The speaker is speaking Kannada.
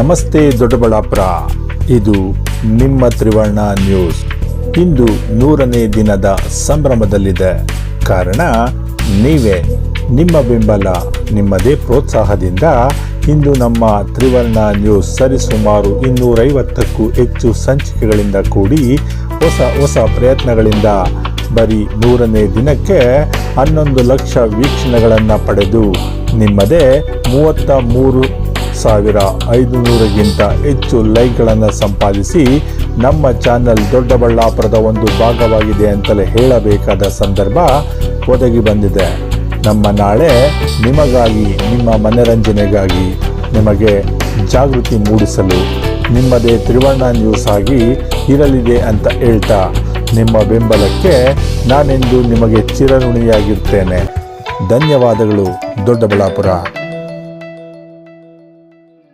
ನಮಸ್ತೆ ದೊಡ್ಡಬಳ್ಳಾಪುರ. ಇದು ನಿಮ್ಮ ತ್ರಿವರ್ಣ ನ್ಯೂಸ್. ಇಂದು ನೂರನೇ ದಿನದ ಸಂಭ್ರಮದಲ್ಲಿದೆ. ಕಾರಣ, ನೀವೇ ನಿಮ್ಮ ಬೆಂಬಲ, ನಿಮ್ಮದೇ ಪ್ರೋತ್ಸಾಹದಿಂದ ಇಂದು ನಮ್ಮ ತ್ರಿವರ್ಣ ನ್ಯೂಸ್ ಸರಿಸುಮಾರು ಇನ್ನೂರೈವತ್ತಕ್ಕೂ ಹೆಚ್ಚು ಸಂಚಿಕೆಗಳಿಂದ ಕೂಡಿ ಹೊಸ ಹೊಸ ಪ್ರಯತ್ನಗಳಿಂದ ಬರೀ ನೂರನೇ ದಿನಕ್ಕೆ ಹನ್ನೊಂದು ಲಕ್ಷ ವೀಕ್ಷಣೆಗಳನ್ನು ಪಡೆದು ನಿಮ್ಮದೇ ಮೂವತ್ತ ಮೂರು ಸಾವಿರ ಐದುನೂರಕ್ಕಿಂತ ಹೆಚ್ಚು ಲೈಕ್ಗಳನ್ನು ಸಂಪಾದಿಸಿ ನಮ್ಮ ಚಾನಲ್ ದೊಡ್ಡಬಳ್ಳಾಪುರದ ಒಂದು ಭಾಗವಾಗಿದೆ ಅಂತಲೇ ಹೇಳಬೇಕಾದ ಸಂದರ್ಭ ಒದಗಿ ಬಂದಿದೆ. ನಮ್ಮ ನಾಳೆ ನಿಮಗಾಗಿ, ನಿಮ್ಮ ಮನರಂಜನೆಗಾಗಿ ನಿಮಗೆ ಜಾಗೃತಿ ಮೂಡಿಸಲು ನಿಮ್ಮದೇ ತ್ರಿವರ್ಣ ನ್ಯೂಸ್ ಆಗಿ ಇರಲಿದೆ ಅಂತ ಹೇಳ್ತಾ ನಿಮ್ಮ ಬೆಂಬಲಕ್ಕೆ ನಾನೆಂದು ನಿಮಗೆ ಚಿರಋಣಿಯಾಗಿರ್ತೇನೆ. ಧನ್ಯವಾದಗಳು, ದೊಡ್ಡಬಳ್ಳಾಪುರ.